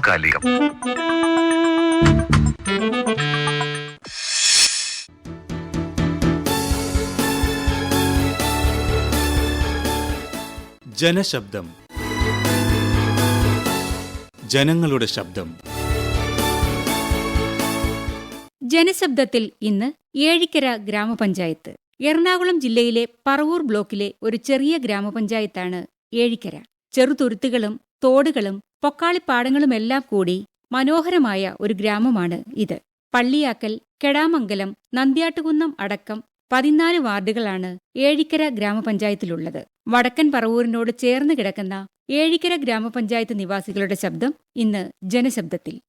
സമകാലികം. ജനശബ്ദം. ജനങ്ങളുടെ ശബ്ദം. ജനശബ്ദത്തിൽ ഇന്ന് ഏഴിക്കര ഗ്രാമപഞ്ചായത്ത്. എറണാകുളം ജില്ലയിലെ പറവൂർ ബ്ലോക്കിലെ ഒരു ചെറിയ ഗ്രാമപഞ്ചായത്താണ് ഏഴിക്കര. ചെറുതുരുത്തുകളും തോടുകളും പൊക്കാളിപ്പാടങ്ങളുമെല്ലാം കൂടി മനോഹരമായ ഒരു ഗ്രാമമാണ് ഇത്. പള്ളിയാക്കൽ കെടാമംഗലം നന്ദ്യാട്ടുകുന്നം അടക്കം പതിനാല് വാർഡുകളാണ് ഏഴിക്കര ഗ്രാമപഞ്ചായത്തിലുള്ളത്. വടക്കൻ പറവൂരിനോട് ചേർന്ന് കിടക്കുന്ന ഏഴിക്കര ഗ്രാമപഞ്ചായത്ത് നിവാസികളുടെ ശബ്ദം ഇന്ന് ജനശബ്ദത്തിൽ.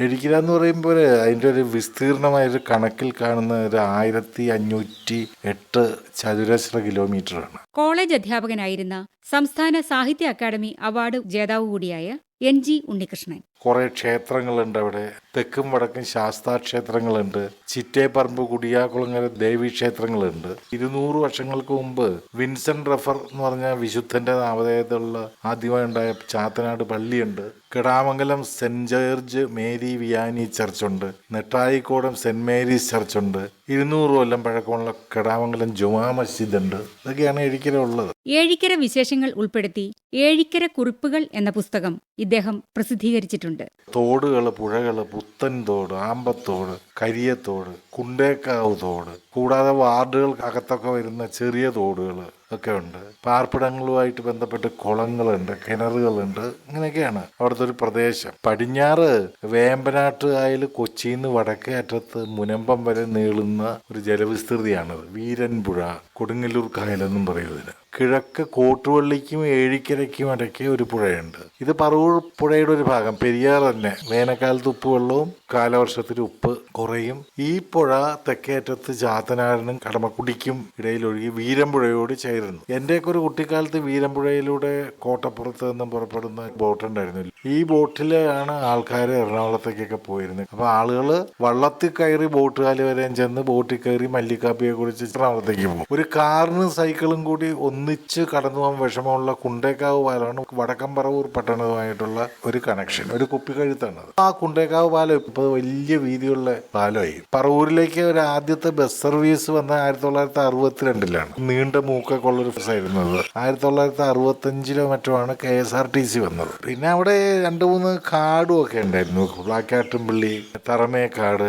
എഴിക്കര എന്ന് പറയുമ്പോൾ അതിന്റെ ഒരു വിസ്തീർണമായ ഒരു കണക്കിൽ കാണുന്ന ഒരു ആയിരത്തി അഞ്ഞൂറ്റി എട്ട് ചതുരശ്ര കിലോമീറ്ററാണ്. കോളേജ് അധ്യാപകനായിരുന്ന സംസ്ഥാന സാഹിത്യ അക്കാദമി അവാർഡ് ജേതാവ് കൂടിയായ എൻ ജി ഉണ്ണികൃഷ്ണൻ. കുറേ ക്ഷേത്രങ്ങളുണ്ട് അവിടെ. തെക്കും വടക്കും ശാസ്താ ക്ഷേത്രങ്ങളുണ്ട്. ചിറ്റേപ്പറമ്പ് കുടിയാകുളങ്ങര ദേവി ക്ഷേത്രങ്ങളുണ്ട്. ഇരുന്നൂറ് വർഷങ്ങൾക്ക് മുമ്പ് വിൻസെന്റ് റഫർ എന്ന് പറഞ്ഞ വിശുദ്ധന്റെ നാമധേയത്തിലുള്ള ആദ്യമായി ഉണ്ടായ ചാത്തനാട് പള്ളിയുണ്ട്. Kidamangalam saint George Mary Vianney ചർച്ചുണ്ട്. നെട്ടായിക്കോടം saint Mary's ചർച്ചുണ്ട്. ഇരുന്നൂറ് കൊല്ലം പഴക്കമുള്ള കിടാമംഗലം ജുമാ മസ്ജിദ് ഉണ്ട് ഇതൊക്കെയാണ് എഴിക്കര ഉള്ളത്. ഏഴിക്കര വിശേഷങ്ങൾ ഉൾപ്പെടുത്തി ഏഴിക്കര കുറിപ്പുകൾ എന്ന പുസ്തകം ഇദ്ദേഹം പ്രസിദ്ധീകരിച്ചിട്ടുണ്ട്. തോടുകൾ പുഴകൾ പുത്തൻ തോട് ആമ്പത്തോട് കരിയത്തോട് കുണ്ടേക്കാവ് തോട് കൂടാതെ വാർഡുകൾക്കകത്തൊക്കെ വരുന്ന ചെറിയ തോടുകൾ ഒക്കെ ഉണ്ട്. പാർപ്പിടങ്ങളുമായിട്ട് ബന്ധപ്പെട്ട് കുളങ്ങളുണ്ട് കിണറുകളുണ്ട് ഇങ്ങനെയൊക്കെയാണ് അവിടുത്തെ ഒരു പ്രദേശം. പടിഞ്ഞാറ് വേമ്പനാട്ട് ആയിൽ കൊച്ചിയിൽ നിന്ന് വടക്കേ അറ്റത്ത് മുനമ്പം വരെ നീളുന്ന ഒരു ജലവിസ്തൃതിയാണത്. വീരൻപുഴ കൊടുങ്ങല്ലൂർ കായലെന്നും പറയുന്നതിന് കിഴക്ക് കോട്ടുവള്ളിക്കും ഏഴിക്കരയ്ക്കും ഇടയ്ക്ക് ഒരു പുഴയുണ്ട്. ഇത് പറവൂർ പുഴയുടെ ഒരു ഭാഗം. പെരിയാർ തന്നെ. വേനൽക്കാലത്ത് ഉപ്പ് വെള്ളവും കാലവർഷത്തിൽ ഉപ്പ് കുറയും. ഈ പുഴ തെക്കേറ്റത്ത് ചാത്തനാടിനും കടമക്കുടിക്കും ഇടയിൽ ഒഴുകി വീരമ്പുഴയോട് ചേരുന്നു. എന്റെയൊക്കെ ഒരു കുട്ടിക്കാലത്ത് വീരമ്പുഴയിലൂടെ കോട്ടപ്പുറത്ത് നിന്നും പുറപ്പെടുന്ന ബോട്ട് ഉണ്ടായിരുന്നു. ഈ ബോട്ടിലാണ് ആൾക്കാർ എറണാകുളത്തേക്കൊക്കെ പോയിരുന്നത്. അപ്പോൾ ആളുകൾ വള്ളത്തിൽ കയറി ബോട്ടുകാലി വരെയും ചെന്ന് ബോട്ടിൽ കയറി മല്ലിക്കാപ്പിയെ കുറിച്ച് എറണാകുളത്തേക്ക് പോകും. ഒരു കാറിനും സൈക്കിളും കൂടി ഒന്നിച്ച് കടന്നു പോകാൻ വിഷമമുള്ള കുണ്ടേക്കാവ് പാലമാണ് വടക്കം പറവൂർ പട്ടണവുമായിട്ടുള്ള ഒരു കണക്ഷൻ ഒരു കുപ്പിക്കഴുത്താണ്. ആ കുണ്ടേക്കാവ് പാലം ഇപ്പൊ വലിയ വീതിയുള്ള പാലമായി. പറവൂരിലേക്ക് ഒരു ആദ്യത്തെ ബസ് സർവീസ് വന്ന ആയിരത്തി തൊള്ളായിരത്തി അറുപത്തിരണ്ടിലാണ് നീണ്ട മൂക്കൊക്കെ ഉള്ളൊരു ബസ്സായിരുന്നു അത്. ആയിരത്തി തൊള്ളായിരത്തി അറുപത്തഞ്ചിലോ മറ്റോ K S R T C വന്നത്. പിന്നെ അവിടെ രണ്ട് മൂന്ന് കാടും ഒക്കെ ഉണ്ടായിരുന്നു. ബ്ലാക്കാട്ടുംപള്ളി തറമേക്കാട്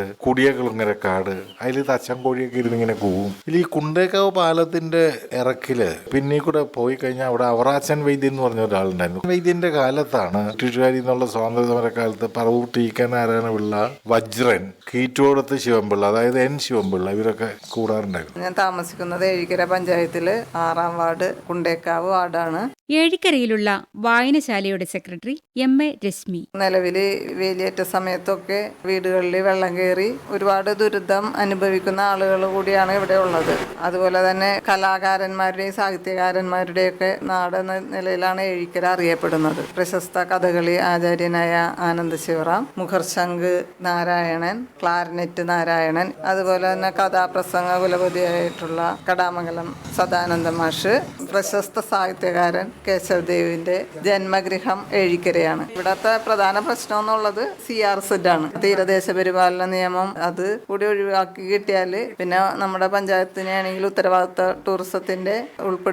കാട് അതിൽ തച്ചൻകോഴിയൊക്കെ ഇരുന്ന് ഇങ്ങനെ ഇതിൽ ഈ കുണ്ടേക്കാവ് പാലത്തിന്റെ ഇറക്കിൽ പിന്നെ കൂടെ പോയി കഴിഞ്ഞാൽ അവിടെ അവറാച്ചൻ വൈദ്യൻ എന്ന് പറഞ്ഞ ഒരാളുണ്ടായിരുന്നു. വൈദ്യന്റെ കാലത്താണ് ബ്രിട്ടീഷുകാരി എന്നുള്ള സ്വാതന്ത്ര്യ സമര കാലത്ത് പറവൂർ ടി കെ നാരായണപിള്ള വജ്രൻ കീറ്റോടത്ത് ശിവൻപിള്ള അതായത് എൻ ശിവൻപിള്ള ഇവരൊക്കെ കൂടാറുണ്ടായിരുന്നു. ഞാൻ താമസിക്കുന്നത് ഏഴിക്കര പഞ്ചായത്തിൽ ആറാം വാർഡ് കുണ്ടേക്കാവ് വാർഡാണ്. ഏഴിക്കരയിലുള്ള വായനശാലയുടെ സെക്രട്ടറി എം എ രശ്മി. നിലവിൽ വേലിയേറ്റ സമയത്തൊക്കെ വീടുകളിൽ വെള്ളം കയറി ഒരുപാട് ദുരിതം അനുഭവിക്കുന്ന ആളുകൾ കൂടിയാണ് ഇവിടെ ഉള്ളത്. അതുപോലെ തന്നെ കലാകാരന്മാരുടെയും സാഹിത്യകാരന്മാരുടെയും ഒക്കെ നാട് എന്ന നിലയിലാണ് എഴിക്കര അറിയപ്പെടുന്നത്. പ്രശസ്ത കഥകളി ആചാര്യനായ ആനന്ദ ശിവറാം മുഖർശങ്ക് നാരായണൻ ക്ലാരനെറ്റ് നാരായണൻ അതുപോലെ തന്നെ കഥാപ്രസംഗ കുലപതിയായിട്ടുള്ള കടാമംഗലം സദാനന്ദ മാഷ് പ്രശസ്ത സാഹിത്യകാരൻ കേശവദേവിന്റെ ജന്മഗൃഹം എഴിക്കരയാണ്. ഇവിടത്തെ പ്രധാന പ്രശ്നം എന്നുള്ളത് സി ആർ സെഡ് ആണ്. തീരദേശ പരിപാലന നിയമം അത് കൂടി ഒഴിവാക്കി കിട്ടിയാൽ പിന്നെ നമ്മുടെ പഞ്ചായത്തിനെ ആണെങ്കിൽ ഉത്തരവാദിത്ത ടൂറിസത്തിന്റെ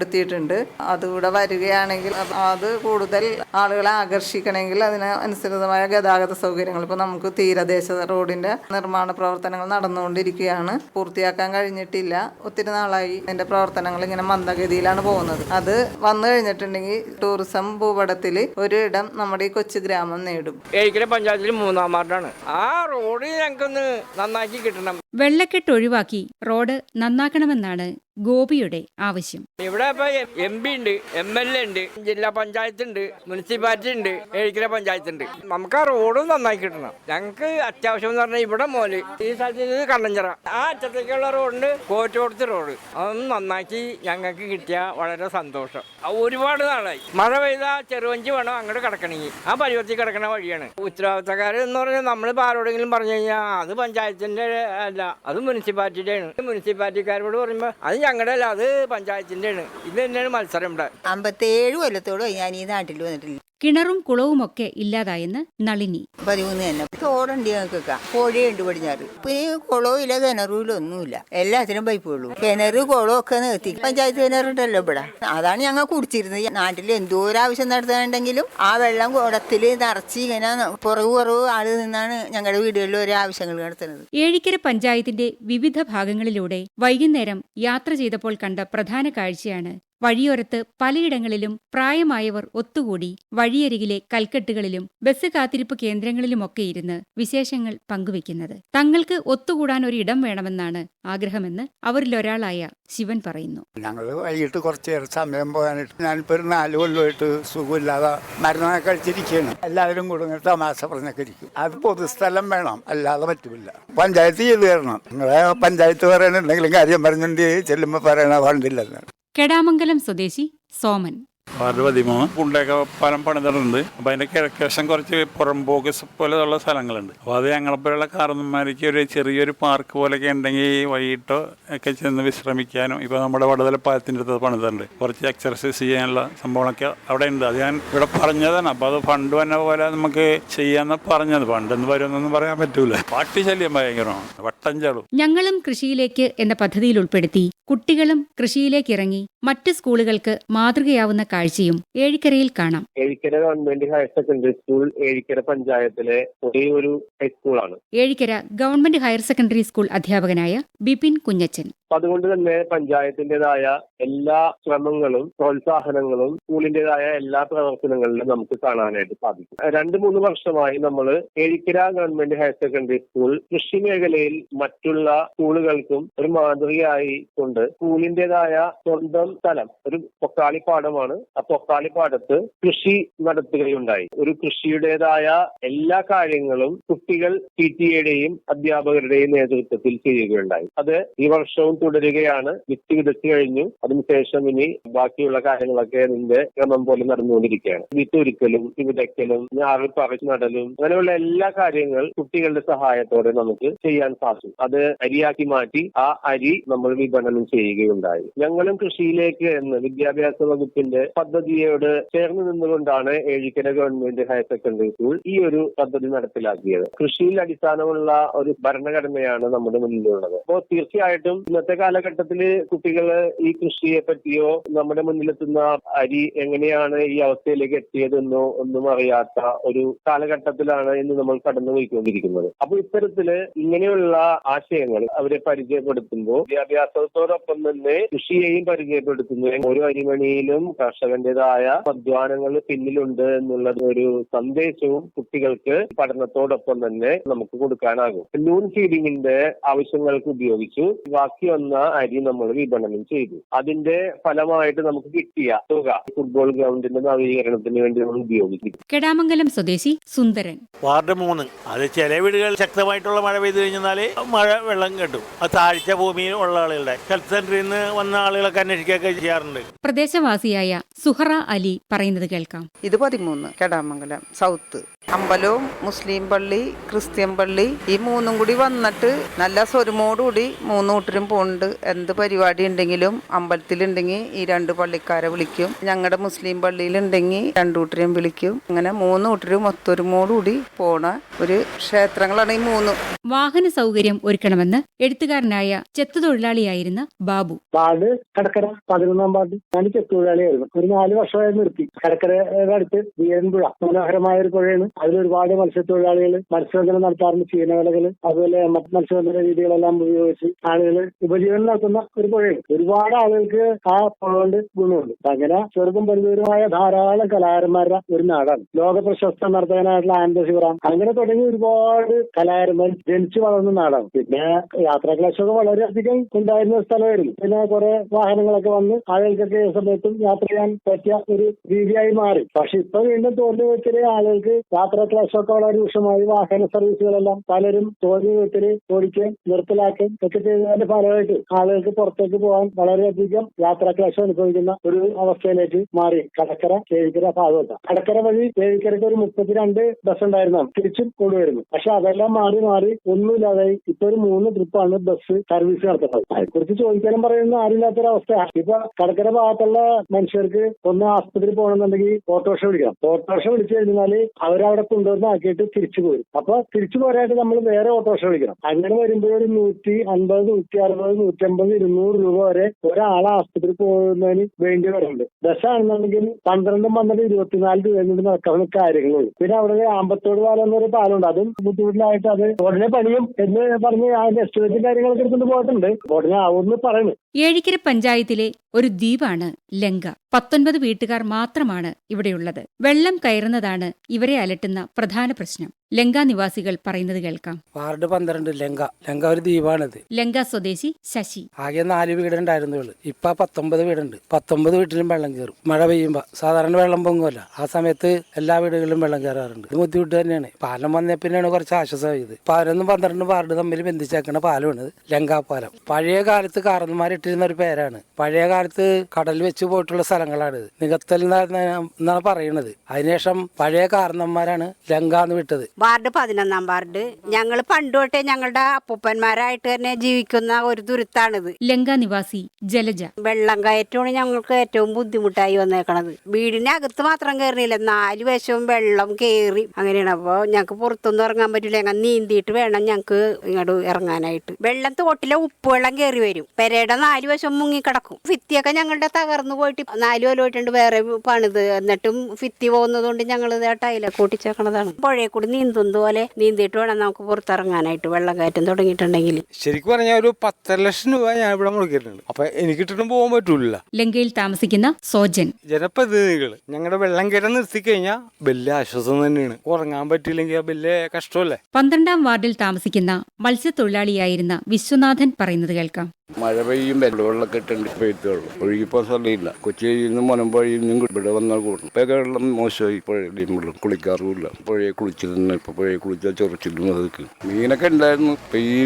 ഉൾപ്പെടുത്തിയിട്ടുണ്ട്. അതുകൂടെ വരികയാണെങ്കിൽ അത് കൂടുതൽ ആളുകളെ ആകർഷിക്കണമെങ്കിൽ അതിന് അനുസൃതമായ ഗതാഗത സൗകര്യങ്ങൾ ഇപ്പൊ നമുക്ക് തീരദേശ റോഡിന്റെ നിർമ്മാണ പ്രവർത്തനങ്ങൾ നടന്നുകൊണ്ടിരിക്കുകയാണ്. പൂർത്തിയാക്കാൻ കഴിഞ്ഞിട്ടില്ല. ഒത്തിരി നാളായി അതിന്റെ പ്രവർത്തനങ്ങൾ ഇങ്ങനെ മന്ദഗതിയിലാണ് പോകുന്നത്. അത് വന്നു കഴിഞ്ഞിട്ടുണ്ടെങ്കിൽ ടൂറിസം ഭൂപടത്തിൽ ഒരിടം നമ്മുടെ ഈ കൊച്ചു ഗ്രാമം നേടും. ഏഴിക്കര പഞ്ചായത്തിൽ മൂന്നാം വാർഡാണ്. ആ റോഡ് ഞങ്ങൾക്കൊന്ന് നന്നാക്കി കിട്ടണം. വെള്ളക്കെട്ട് ഒഴിവാക്കി റോഡ് നന്നാക്കണമെന്നാണ് ഗോപിയുടെ ആവശ്യം. ഇവിടെ ഇപ്പൊ എം പി ഉണ്ട് എം എൽ എ ഉണ്ട് ജില്ലാ പഞ്ചായത്ത് ഉണ്ട് മുനിസിപ്പാലിറ്റി ഉണ്ട് ഏഴിക്കര പഞ്ചായത്ത് ഉണ്ട്. നമുക്ക് ആ റോഡ് നന്നായി കിട്ടണം. ഞങ്ങൾക്ക് അത്യാവശ്യം എന്ന് പറഞ്ഞാൽ ഇവിടെ മോൽ ഈ സ്ഥലത്ത് കണ്ണഞ്ചിറ. ആ അറ്റത്തേക്കുള്ള റോഡുണ്ട് കോറ്റോടത്ത് റോഡ്. അതൊന്ന് നന്നാക്കി ഞങ്ങൾക്ക് കിട്ടിയ വളരെ സന്തോഷം. ഒരുപാട് നാളായി. മഴ പെയ്ത ചെറുവഞ്ചി വേണം അങ്ങോട്ട് കിടക്കണമെങ്കിൽ ആ പരിവർത്തി കിടക്കണ വഴിയാണ്. ഉത്തരവാദിത്തക്കാർ എന്ന് പറഞ്ഞാൽ നമ്മൾ ആരോടെങ്കിലും പറഞ്ഞു കഴിഞ്ഞാൽ അത് പഞ്ചായത്തിന്റെ അല്ല അത് മുനിസിപ്പാലിറ്റിയുടെയാണ്. മുനിസിപ്പാലിറ്റിക്കാരോട് പറയുമ്പോൾ അത് ഞങ്ങളുടെ അല്ല അത് പഞ്ചായത്തിന്റെ ആണ് ഇത് തന്നെയാണ് മത്സരം ഇവിടെ. അമ്പത്തേഴ് കൊല്ലത്തോളം ഞാൻ ഈ നാട്ടിൽ വന്നിട്ടില്ല. കിണറും കുളവുമൊക്കെ ഇല്ലാതായെന്ന് നളിനി. പതിമൂന്ന് തന്നെ. തോടുണ്ട് ഞങ്ങൾക്ക് കോഴിയുണ്ട് പടിഞ്ഞാറ്. ഇപ്പൊ ഈ കുളവും ഇല്ല കിണറും ഇല്ല ഒന്നുമില്ല. എല്ലാത്തിനും പൈപ്പ് കിണർ കിണറ് കുളവും ഒക്കെ നിർത്തി. പഞ്ചായത്ത് കിണറുണ്ടല്ലോ ഇവിടെ. അതാണ് ഞങ്ങൾ കുടിച്ചിരുന്നത്. നാട്ടിൽ എന്തോ ഒരു ആവശ്യം നടത്താനുണ്ടെങ്കിലും ആ വെള്ളം കുടത്തിൽ നിറച്ച് ഇങ്ങനെ പുറകു പുറകു ആൾ നിന്നാണ് ഞങ്ങളുടെ വീടുകളിൽ ഒരു ആവശ്യങ്ങൾ നടത്തുന്നത്. ഏഴിക്കര പഞ്ചായത്തിന്റെ വിവിധ ഭാഗങ്ങളിലൂടെ വൈകുന്നേരം യാത്ര ചെയ്തപ്പോൾ കണ്ട പ്രധാന കാഴ്ചയാണ് വഴിയോരത്ത് പലയിടങ്ങളിലും പ്രായമായവർ ഒത്തുകൂടി വഴിയരികിലെ കൽക്കെട്ടുകളിലും ബസ് കാത്തിരിപ്പ് കേന്ദ്രങ്ങളിലുമൊക്കെ ഇരുന്ന് വിശേഷങ്ങൾ പങ്കുവെക്കുന്നത് തങ്ങൾക്ക് ഒത്തുകൂടാൻ ഒരു ഇടം വേണമെന്നാണ് ആഗ്രഹമെന്ന് അവരിലൊരാളായ ശിവൻ പറയുന്നു. ഞങ്ങൾ വൈകിട്ട് കുറച്ച് നേരം സമയം പോകാനായിട്ട് ഒരു നാല് കൊല്ലമായിട്ട് സുഖമില്ലാതെ മരുന്നൊക്കെ കഴിച്ചിരിക്കുകയാണ്. എല്ലാവരും കൂടെ ഇങ്ങനെ തമാശ പറഞ്ഞൊക്കെ ഇരിക്കും. അത് പൊതുസ്ഥലം വേണം അല്ലാതെ പറ്റില്ല പഞ്ചായത്ത് ചെയ്ത് തരണം. നിങ്ങളെ പഞ്ചായത്ത് പറയാനുണ്ടെങ്കിലും കാര്യം പറഞ്ഞിട്ട് ചെല്ലുമ്പോൾ പറയണ ഫണ്ടില്ലെന്ന് കെടാമംഗലം സ്വദേശി സോമൻ പതിമൂന്ന്. കുണ്ടൊക്കെ പലം പണിതിട്ടുണ്ട്. അപ്പോൾ അതിന്റെ കിഴക്കേശം കുറച്ച് പുറമ്പോക്ക് പോലെ പോലെയുള്ള സ്ഥലങ്ങളുണ്ട്. അപ്പോൾ അത് ഞങ്ങളെപ്പോലുള്ള കാർന്നന്മാർക്ക് ഒരു ചെറിയൊരു പാർക്ക് പോലെയൊക്കെ ഉണ്ടെങ്കിൽ വൈകിട്ടോ ഒക്കെ ചെന്ന് വിശ്രമിക്കാനും ഇപ്പൊ നമ്മുടെ വടതല പാലത്തിന്റെ അടുത്ത് പണിതുണ്ട് കുറച്ച് എക്സർസൈസ് ചെയ്യാനുള്ള സംഭവങ്ങളൊക്കെ അവിടെ ഉണ്ട്. അത് ഞാൻ ഇവിടെ പറഞ്ഞതാണ്. അപ്പോൾ അത് ഫണ്ട് വന്ന പോലെ നമുക്ക് ചെയ്യാന്ന് പറഞ്ഞത്. പണ്ടെന്ന് വരുമെന്നൊന്നും പറയാൻ പറ്റൂല. പാട്ടി ശല്യം ഭയങ്കരമാണ്. വട്ടം ചാടും. ഞങ്ങളും കൃഷിയിലേക്ക് എന്ന പദ്ധതിയിൽ ഉൾപ്പെടുത്തി കുട്ടികളും കൃഷിയിലേക്ക് ഇറങ്ങി മറ്റ് സ്കൂളുകൾക്ക് മാതൃകയാവുന്ന കാഴ്ചയും ഏഴിക്കരയിൽ കാണാം. Ezhikkara government higher secondary school Ezhikkara പഞ്ചായത്തിലെ ഒരേ ഒരു ഹൈസ്കൂളാണ് Ezhikkara government higher secondary school അധ്യാപകനായ ബിപിൻ കുഞ്ഞച്ചൻ. അതുകൊണ്ട് തന്നെ പഞ്ചായത്തിന്റേതായ എല്ലാ ശ്രമങ്ങളും പ്രോത്സാഹനങ്ങളും സ്കൂളിന്റേതായ എല്ലാ പ്രവർത്തനങ്ങളിലും നമുക്ക് കാണാനായിട്ട് സാധിക്കും. രണ്ട് മൂന്ന് വർഷമായി നമ്മൾ Ezhikkara government higher secondary school കൃഷി മേഖലയിൽ മറ്റുള്ള സ്കൂളുകൾക്കും ഒരു മാതൃകയായി കൊണ്ട് സ്കൂളിന്റേതായ സ്വന്തം സ്ഥലം ഒരു പൊക്കാളിപ്പാടമാണ് ആ പൊക്കാളിപ്പാടത്ത് കൃഷി നടത്തുകയുണ്ടായി. ഒരു കൃഷിയുടേതായ എല്ലാ കാര്യങ്ങളും കുട്ടികൾ പി ടി എയുടെയും അധ്യാപകരുടെയും നേതൃത്വത്തിൽ ചെയ്യുകയുണ്ടായി. അത് ഈ വർഷവും തുടരുകയാണ്. വിത്ത് വിതച്ച് കഴിഞ്ഞു. അതിനുശേഷം ഇനി ബാക്കിയുള്ള കാര്യങ്ങളൊക്കെ അതിന്റെ ക്രമം പോലെ നടന്നുകൊണ്ടിരിക്കുകയാണ്. വിത്തൊരുക്കലും വിതയ്ക്കലും ഞാറ് പറിച്ച് നടലും അങ്ങനെയുള്ള എല്ലാ കാര്യങ്ങൾ കുട്ടികളുടെ സഹായത്തോടെ നമുക്ക് ചെയ്യാൻ സാധിക്കും അത് അരിയാക്കി മാറ്റി ആ അരി നമ്മൾ വിപണനം ചെയ്യുകയുണ്ടായി. ഞങ്ങളും കൃഷിയിലേക്ക് എന്ന് വിദ്യാഭ്യാസ വകുപ്പിന്റെ പദ്ധതിയോട് ചേർന്ന് നിന്നുകൊണ്ടാണ് Ezhikkara government higher secondary school ഈ ഒരു പദ്ധതി നടപ്പിലാക്കിയത്. കൃഷിയിൽ അടിസ്ഥാനമുള്ള ഒരു ഭരണഘടനയാണ് നമ്മുടെ മുന്നിലുള്ളത്. അപ്പോൾ തീർച്ചയായിട്ടും ഇന്നത്തെ കാലഘട്ടത്തിൽ കുട്ടികൾ ഈ കൃഷിയെ പറ്റിയോ നമ്മുടെ മുന്നിലെത്തുന്ന അരി എങ്ങനെയാണ് ഈ അവസ്ഥയിലേക്ക് എത്തിയതെന്നോ ഒന്നും അറിയാത്ത ഒരു കാലഘട്ടത്തിലാണ് ഇന്ന് നമ്മൾ കടന്നുപോയിക്കൊണ്ടിരിക്കുന്നത് അപ്പൊ ഇത്തരത്തിൽ ഇങ്ങനെയുള്ള ആശയങ്ങൾ അവരെ പരിചയപ്പെടുത്തുമ്പോൾ വിദ്യാഭ്യാസത്തോടൊപ്പം തന്നെ കൃഷിയെയും പരിചയപ്പെടുത്തുന്നു. ഓരോ അരിമണിയിലും കർഷകന്റേതായ അധ്വാനങ്ങൾ പിന്നിലുണ്ട് എന്നുള്ള ഒരു സന്ദേശവും കുട്ടികൾക്ക് പഠനത്തോടൊപ്പം തന്നെ നമുക്ക് കൊടുക്കാനാകും. നൂൺ ഫീഡിങ്ങിന്റെ ആവശ്യങ്ങൾക്ക് ഉപയോഗിച്ചു ബാക്കി വന്ന അരി നമ്മൾ വിപണനം ചെയ്തു. അതിന്റെ ഫലമായിട്ട് നമുക്ക് കിട്ടിയ തുക ഫുട്ബോൾ ഗ്രൗണ്ടിന്റെ നവീകരണത്തിന് വേണ്ടി നമ്മൾ ഉപയോഗിക്കും കെടാമംഗലം സ്വദേശി സുന്ദരൻ. വാർഡ് മൂന്ന്. അത് ചില വീടുകൾ ശക്തമായിട്ടുള്ള മഴ പെയ്തു കഴിഞ്ഞാൽ മഴ വെള്ളം കെട്ടും. അത് താഴ്ച ഭൂമിയിൽ ഉള്ള ആളുകളുടെ. ഹെൽത്ത് സെന്ററിൽ നിന്ന് വന്ന ആളുകളൊക്കെ അന്വേഷിക്കുകയൊക്കെ ചെയ്യാറുണ്ട്. പ്രദേശവാസിയായ സുഹറ അലി പറയുന്നത് കേൾക്കാം. ഇത് പതിമൂന്ന്. കെടാമംഗലം സൗത്ത്. അമ്പലവും മുസ്ലിം പള്ളി ക്രിസ്ത്യൻ പള്ളി. ഈ മൂന്നും കൂടി വന്നിട്ട് നല്ല സ്വരമോടുകൂടി മൂന്ന് കൂട്ടരും പോകുന്നുണ്ട് എന്ത് പരിപാടി ഉണ്ടെങ്കിലും അമ്പലത്തിലുണ്ടെങ്കിൽ ഈ രണ്ട് പള്ളിക്കാരെ വിളിക്കും. ഞങ്ങളുടെ മുസ്ലിം പള്ളിയിലുണ്ടെങ്കിൽ രണ്ടു കൂട്ടരെയും വിളിക്കും. അങ്ങനെ മൂന്ന് കൂട്ടരും ഒത്തൊരുമോടുകൂടി പോണ ഒരു ക്ഷേത്രങ്ങളാണ് ഈ മൂന്ന്. വാഹന സൗകര്യം ഒരുക്കണമെന്ന് എഴുത്തുകാരനായ ചെത്തുതൊഴിലാളിയായിരുന്ന ബാബു. വാർഡ് കടക്കര പതിനൊന്നാം വാർഡ്. ഞാൻ ചെത്തൊഴിലാളിയായിരുന്നു ഒരു നാല് വർഷമായി നിർത്തി. കടക്കരയുടെ അടുത്ത് വീരൻപുഴ മനോഹരമായ ഒരു പുഴയാണ്. അതിൽ ഒരുപാട് മത്സ്യത്തൊഴിലാളികൾ മത്സ്യബന്ധനം നടത്താറുണ്ട് ചീനവലകൾ അതുപോലെ മത്സ്യബന്ധന രീതികളെല്ലാം ഉപയോഗിച്ച് ആളുകൾ ഉപജീവനം നടത്തുന്ന ഒരു പുഴയാണ്. ഒരുപാട് ആളുകൾക്ക് ആ പുഴ കൊണ്ട് ഗുണമുണ്ട്. അങ്ങനെ ചെറുതും വലുതൂരുമായ ധാരാളം കലാകാരന്മാരുടെ ഒരു നാടാണ്. ലോക പ്രശസ്ത നർത്തകനായിട്ടുള്ള ആനന്ദ ശിവറാം. അങ്ങനെ തുടങ്ങി ഒരുപാട് കലാകാരന്മാർ ജനിച്ചു വളർന്ന നാടാണ്. പിന്നെ യാത്രാ ക്ലാഷൊക്കെ വളരെയധികം ഉണ്ടായിരുന്ന സ്ഥലമായിരുന്നു. പിന്നെ കുറെ വാഹനങ്ങളൊക്കെ വന്ന് ആളുകൾക്കൊക്കെ സമയത്തും യാത്ര ചെയ്യാൻ പറ്റിയ ഒരു രീതിയായി മാറി. പക്ഷെ ഇപ്പൊ വീണ്ടും തോന്നി വെച്ചിൽ ആളുകൾക്ക് യാത്രാ ക്ലാസ്സൊക്കെ വളരെ രൂക്ഷമായി വാഹന സർവീസുകളെല്ലാം പലരും തോന്നി വെച്ചിൽ ഓടിക്കുകയും നിർത്തലാക്കുകയും ഒക്കെ ചെയ്തതിന്റെ ഫലമായിട്ട് ആളുകൾക്ക് പുറത്തേക്ക് പോകാൻ വളരെയധികം യാത്രാ ക്ലാസ് അനുഭവിക്കുന്ന ഒരു അവസ്ഥയിലേക്ക് മാറി. കടക്കര കേഴിക്കര ഭാഗത്ത് കടക്കര വഴി കേഴിക്കരയ്ക്ക് ഒരു മുപ്പത്തിരണ്ട് ബസ് ഉണ്ടായിരുന്നു. തിരിച്ചും കൊണ്ടുവരുന്നു. പക്ഷെ അതെല്ലാം മാറി മാറി ഒന്നുമില്ലാതെ ഇപ്പൊ ഒരു മൂന്ന് ട്രിപ്പാണ് ബസ് സർവീസ് നടത്തുന്നത്. അതിനെക്കുറിച്ച് ചോദിക്കാനും പറയുന്ന ആരില്ലാത്തൊരവസ്ഥയാണ് ഇപ്പൊ കടക്കര ഭാഗത്തുള്ള മനുഷ്യർക്ക് ഒന്ന് ആസ്പത്രി പോകണമെന്നുണ്ടെങ്കിൽ ഓട്ടോറിക്ഷ വിളിക്കണം. ഓട്ടോറിക്ഷ വിളിച്ചു കഴിഞ്ഞാൽ അവരവിടെ കൊണ്ടുവന്ന് ആക്കിയിട്ട് തിരിച്ചു പോരും. അപ്പൊ തിരിച്ചു പോരായിട്ട് നമ്മൾ വേറെ ഓട്ടോറിക്ഷ വിളിക്കണം. അങ്ങനെ വരുമ്പോൾ ഒരു നൂറ്റി അൻപത് നൂറ്റി അറുപത് നൂറ്റമ്പത് ഇരുന്നൂറ് രൂപ വരെ ഒരാളെ ആസ്പത്രി പോകുന്നതിന് വേണ്ടി വരുന്നുണ്ട്. ബസ്സാണെന്നുണ്ടെങ്കിൽ പന്ത്രണ്ടും പന്ത്രണ്ട് ഇരുപത്തിനാല് രൂപ കൊണ്ട് നടക്കാവുന്ന കാര്യങ്ങളുള്ളൂ പിന്നെ അവിടെ ആമ്പത്തോട് പാലം എന്നൊരു പാലമുണ്ട്. അതും ബുദ്ധിമുട്ടിലായിട്ട് അത് ഉടനെ പണിയും എന്ന് പറഞ്ഞ് ആ എസ്റ്റിമേറ്റും കാര്യങ്ങളൊക്കെ എടുത്തുകൊണ്ട് പോയിട്ടുണ്ട്. ഉടനെ ആവുമെന്ന് പറയുന്നു ഏഴിക്കര പഞ്ചായത്തിലെ ഒരു ദ്വീപാണ് ലങ്ക. പത്തൊൻപത് വീട്ടുകാർ മാത്രമാണ് ഇവിടെയുള്ളത്. വെള്ളം കയറുന്നതാണ് ഇവരെ അലട്ടുന്ന പ്രധാന പ്രശ്നം. ലങ്ക നിവാസികൾ പറയുന്നത് കേൾക്കാം. വാർഡ് പന്ത്രണ്ട് ലങ്ക. ലങ്ക ഒരു ദ്വീപാണിത്. ലങ്ക സ്വദേശി ശശി. ആകെ നാല് വീടുണ്ടായിരുന്നുള്ളൂ ഇപ്പൊ പത്തൊമ്പത് വീടുണ്ട്. പത്തൊമ്പത് വീട്ടിലും വെള്ളം കയറും. മഴ പെയ്യുമ്പോ സാധാരണ വെള്ളം പൊങ്ങുമല്ല ആ സമയത്ത് എല്ലാ വീടുകളിലും വെള്ളം കയറാറുണ്ട്. ബുദ്ധിമുട്ട് തന്നെയാണ്. പാലം വന്ന പിന്നെയാണ് കുറച്ച് ആശ്വാസമായത്. പതിനൊന്നും പന്ത്രണ്ടും വാർഡ് തമ്മിൽ ബന്ധിച്ചേക്കുന്ന പാലമാണ് ലങ്ക പാലം. പഴയ കാലത്ത് കാറന്മാരിട്ടിരുന്ന ഒരു പേരാണ്. പഴയ കാലത്ത് കടൽ വെച്ച് പോയിട്ടുള്ള സ്ഥലങ്ങളാണ് ഇത്. നികത്തൽ എന്നാണ് എന്നാണ് പറയുന്നത് അതിനുശേഷം പഴയ കാരണന്മാരാണ് ലങ്ക എന്ന് വിട്ടത്. വാർഡ് പതിനൊന്നാം വാർഡ്. ഞങ്ങൾ പണ്ടുതൊട്ടേ ഞങ്ങളുടെ അപ്പൂപ്പന്മാരായിട്ട് തന്നെ ജീവിക്കുന്ന ഒരു ദുരിതാണിത്. ലങ്ക നിവാസി ജലജ. വെള്ളം കയറ്റമാണ് ഞങ്ങൾക്ക് ഏറ്റവും ബുദ്ധിമുട്ടായി വന്നേക്കണത്. വീടിനകത്ത് മാത്രം കയറിയില്ല നാല് വശവും വെള്ളം കയറി അങ്ങനെയാണ്. അപ്പോൾ ഞങ്ങൾക്ക് പുറത്തൊന്നും ഇറങ്ങാൻ പറ്റില്ല ഞങ്ങൾ നീന്തിയിട്ട് വേണം ഞങ്ങൾക്ക് ഇങ്ങോട്ട് ഇറങ്ങാനായിട്ട്. വെള്ളം തോട്ടിലെ ഉപ്പുവെള്ളം കയറി വരും. പെരയുടെ നാല് വശം മുങ്ങിക്കിടക്കും. ഫിത്തിയൊക്കെ ഞങ്ങളുടെ തകർന്നു പോയിട്ട് നാല് കൊല്ലമായിട്ടുണ്ട് വേറെ പണിത്. എന്നിട്ടും ഫിത്തി പോകുന്നതുകൊണ്ട് ഞങ്ങൾ ടൈലൊക്കെ കൂട്ടിച്ചേക്കണതാണ് പുഴയെ കൂടി നീന്തുന്നത് പോലെ നീന്തിയിട്ട് വേണം നമുക്ക് പുറത്തിറങ്ങാനായിട്ട് വെള്ളം കയറ്റം തുടങ്ങിയിട്ടുണ്ടെങ്കിൽ. ശരിക്കും പറഞ്ഞാൽ ഒരു പത്തര ലക്ഷം രൂപ ഞാൻ ഇവിടെ മുടക്കിയിട്ടുണ്ട്. അപ്പൊ എനിക്ക് ഇട്ടിട്ടും പോകാൻ പറ്റൂല. ലങ്കയിൽ താമസിക്കുന്ന സോജൻ. ജനപ്രതിനിധികൾ ഞങ്ങളുടെ വെള്ളം കയറ്റം നിർത്തി കഴിഞ്ഞാൽ വലിയ ആശ്വാസം തന്നെയാണ്. ഉറങ്ങാൻ പറ്റിയില്ലെങ്കിൽ വലിയ കഷ്ടമല്ലേ? പന്ത്രണ്ടാം വാർഡിൽ താമസിക്കുന്ന മത്സ്യത്തൊഴിലാളിയായിരുന്ന വിശ്വനാഥൻ പറയുന്നത് കേൾക്കാം. മഴ പെയ്യും വെള്ളമൊക്കെ ഇട്ടുണ്ട് പെയ്ത്തുള്ളൂ ഒഴുകിപ്പോ സ്ഥലമില്ല. കൊച്ചിയിൽ നിന്നും മലമ്പുഴയിൽ നിന്നും ഇവിടെ വന്നാൽ കൂടും. ഇപ്പൊ വെള്ളം മോശമായി. വെള്ളം കുളിക്കാറുമില്ല. പുഴയെ കുളിച്ചിരുന്ന ഇപ്പൊ പുഴയെ കുളിച്ചാൽ ചൊറച്ചിലും അതൊക്കെ. മീനൊക്കെ ഉണ്ടായിരുന്നു. ഇപ്പൊ ഈ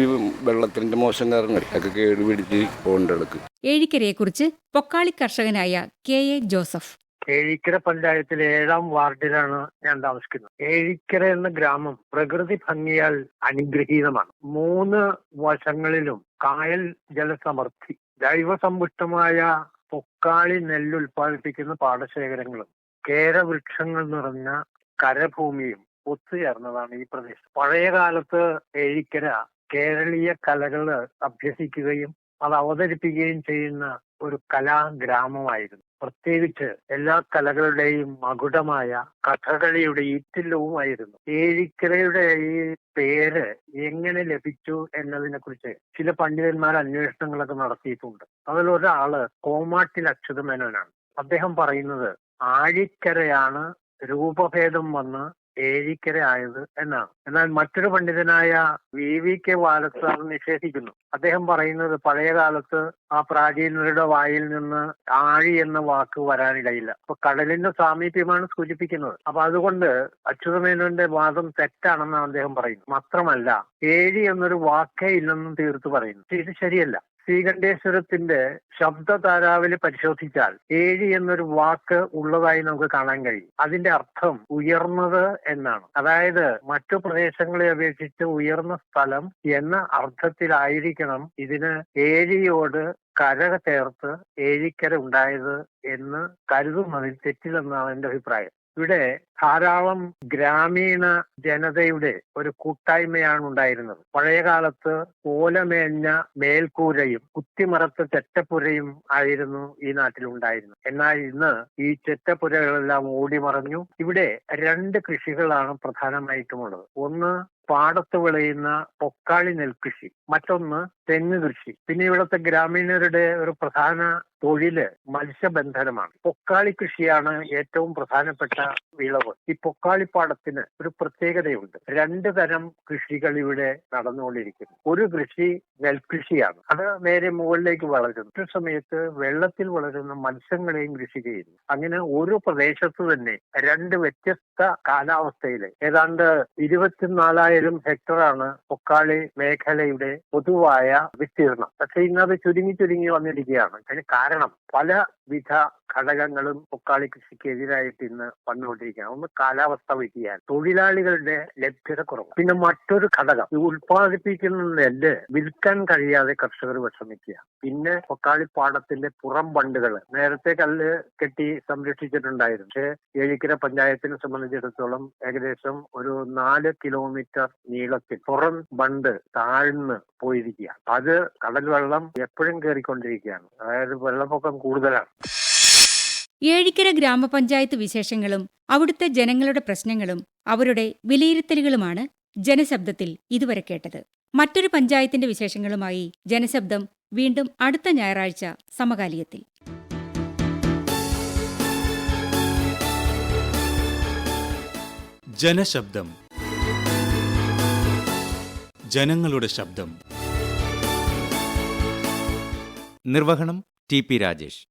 വെള്ളത്തിന്റെ മോശം കാരണം ഒക്കെ കേട് പിടിച്ച് ഏഴിക്കരയെ ഏഴിക്കരയെക്കുറിച്ച് പൊക്കാളി കർഷകനായ കെ എ ജോസഫ്. ഏഴിക്കര പഞ്ചായത്തിലെ ഏഴാം വാർഡിലാണ് ഞാൻ താമസിക്കുന്നത്. ഏഴിക്കര എന്ന ഗ്രാമം പ്രകൃതി ഭംഗിയാൽ അനുഗ്രഹീതമാണ്. മൂന്ന് വശങ്ങളിലും കായൽ ജലസമൃദ്ധി ജൈവസമ്പുഷ്ടമായ പൊക്കാളി നെല്ല് ഉൽപ്പാദിപ്പിക്കുന്ന പാടശേഖരങ്ങളും കേരവൃക്ഷങ്ങൾ നിറഞ്ഞ കരഭൂമിയും ഒത്തുചേർന്നതാണ് ഈ പ്രദേശം. പഴയ കാലത്ത് ഏഴിക്കര കേരളീയ കലകൾ അഭ്യസിക്കുകയും അത് അവതരിപ്പിക്കുകയും ചെയ്യുന്ന ഒരു കലാഗ്രാമമായിരുന്നു. പ്രത്യേകിച്ച് എല്ലാ കലകളുടെയും മകുടമായ കഥകളിയുടെ ഈറ്റില്ലവുമായിരുന്നു. ഏഴിക്കരയുടെ ഈ പേര് എങ്ങനെ ലഭിച്ചു എന്നതിനെ കുറിച്ച് ചില പണ്ഡിതന്മാർ അന്വേഷണങ്ങളൊക്കെ നടത്തിയിട്ടുണ്ട്. അതിൽ ഒരാൾ കോമാട്ടിൽ അച്യുതമേനോനാണ്. അദ്ദേഹം പറയുന്നത് ആഴിക്കരയാണ് രൂപഭേദം വന്ന് ഏഴിക്കര ആയത് എന്നാണ്. എന്നാൽ മറ്റൊരു പണ്ഡിതനായ വി വി കെ വാലത്ത് നിഷേധിക്കുന്നു. അദ്ദേഹം പറയുന്നത് പഴയ കാലത്ത് ആ പ്രാചീനരുടെ വായിൽ നിന്ന് ആഴി എന്ന വാക്ക് വരാനിടയില്ല. അപ്പൊ കടലിന്റെ സാമീപ്യമാണ് സൂചിപ്പിക്കുന്നത്. അപ്പൊ അതുകൊണ്ട് അച്യുതമേനോന്റെ വാദം തെറ്റാണെന്നാണ് അദ്ദേഹം പറയുന്നത്. മാത്രമല്ല ഏഴി എന്നൊരു വാക്കേ ഇല്ലെന്നും തീർത്തു പറയുന്നു. ഇത് ശരിയല്ല. ശ്രീകണ്ഠേശ്വരത്തിന്റെ ശബ്ദ താരാവിൽ പരിശോധിച്ചാൽ ഏഴ് എന്നൊരു വാക്ക് ഉള്ളതായി നമുക്ക് കാണാൻ കഴിയും. അതിന്റെ അർത്ഥം ഉയർന്നത് എന്നാണ്. അതായത് മറ്റു പ്രദേശങ്ങളെ അപേക്ഷിച്ച് ഉയർന്ന സ്ഥലം എന്ന അർത്ഥത്തിലായിരിക്കണം ഇതിന് ഏഴിയോട് കര ചേർത്ത് ഏഴിക്കര ഉണ്ടായത് എന്ന് കരുതുന്നതിൽ തെറ്റില്ലെന്നാണ് എന്റെ അഭിപ്രായം. ഇവിടെ ധാരാളം ഗ്രാമീണ ജനതയുടെ ഒരു കൂട്ടായ്മയാണ് ഉണ്ടായിരുന്നത്. പഴയ കാലത്ത് ഓലമേഞ്ഞ മേൽക്കൂരയും കുത്തിമറത്ത് ചെറ്റപ്പുരയും ആയിരുന്നു ഈ നാട്ടിൽ ഉണ്ടായിരുന്നത് എന്നാൽ ഇന്ന് ഈ ചെറ്റപ്പുരകളെല്ലാം ഓടിമറഞ്ഞു. ഇവിടെ രണ്ട് കൃഷികളാണ് പ്രധാനമായിട്ടുമുള്ളത്. ഒന്ന് പാടത്ത് വിളയുന്ന പൊക്കാളി നെൽകൃഷി മറ്റൊന്ന് തെങ്ങ് കൃഷി പിന്നെ ഇവിടുത്തെ ഗ്രാമീണരുടെ ഒരു പ്രധാന തൊഴിൽ മത്സ്യബന്ധനമാണ്. പൊക്കാളി കൃഷിയാണ് ഏറ്റവും പ്രധാനപ്പെട്ട വിളവ്. ഈ പൊക്കാളിപ്പാടത്തിന് ഒരു പ്രത്യേകതയുണ്ട്. രണ്ട് തരം കൃഷികൾ ഇവിടെ നടന്നുകൊണ്ടിരിക്കുന്നു. ഒരു കൃഷി നെൽകൃഷിയാണ്. അത് നേരെ മുകളിലേക്ക് വളരുന്നു. മറ്റു സമയത്ത് വെള്ളത്തിൽ വളരുന്ന മത്സ്യങ്ങളെയും കൃഷി ചെയ്യുന്നു. അങ്ങനെ ഒരു പ്രദേശത്ത് തന്നെ രണ്ട് വ്യത്യസ്ത കാലാവസ്ഥയിലെ ഏതാണ്ട് ഇരുപത്തിനാലായിരം ഹെക്ടറാണ് പൊക്കാളി മേഖലയുടെ പൊതുവായ വിസ്തീർണം പക്ഷെ ഇന്നത് ചുരുങ്ങി ചുരുങ്ങി വന്നിരിക്കുകയാണ്. അതിന് കാരണം പല വിധ ഘടകങ്ങളും പൊക്കാളി കൃഷിക്ക് എതിരായിട്ട് ഇന്ന് വന്നുകൊണ്ടിരിക്കുകയാണ്. ഒന്ന് കാലാവസ്ഥ വ്യതിയാനം. തൊഴിലാളികളുടെ ലഭ്യത കുറവ് പിന്നെ മറ്റൊരു ഘടകം ഈ ഉൽപ്പാദിപ്പിക്കുന്ന നെല്ല് വിൽക്കാൻ കഴിയാതെ കർഷകർ വിഷമിക്കുക. പിന്നെ പൊക്കാളി പാടത്തിന്റെ പുറം ബണ്ടുകൾ നേരത്തെ കല്ല് കെട്ടി സംരക്ഷിച്ചിട്ടുണ്ടായിരുന്നു. പക്ഷേ ഏഴിക്കര പഞ്ചായത്തിനെ സംബന്ധിച്ചിടത്തോളം ഏകദേശം ഒരു നാല് കിലോമീറ്റർ നീളത്തിൽ പുറം ബണ്ട് താഴ്ന്ന് പോയിരിക്കുക അത് കടൽ വെള്ളം എപ്പോഴും കയറിക്കൊണ്ടിരിക്കുകയാണ്. അതായത് വെള്ളപ്പൊക്കം കൂടുതലാണ്. ഏഴിക്കര ഗ്രാമപഞ്ചായത്ത് വിശേഷങ്ങളും അവിടുത്തെ ജനങ്ങളുടെ പ്രശ്നങ്ങളും അവരുടെ വിലയിരുത്തലുകളുമാണ് ജനശബ്ദത്തിൽ ഇതുവരെ കേട്ടത്. മറ്റൊരു പഞ്ചായത്തിന്റെ വിശേഷങ്ങളുമായി ജനശബ്ദം വീണ്ടും അടുത്ത ഞായറാഴ്ച സമകാലികത്തിൽ. ജനശബ്ദം. ജനങ്ങളുടെ ശബ്ദം. നിർവഹണം ടി പി രാജേഷ്.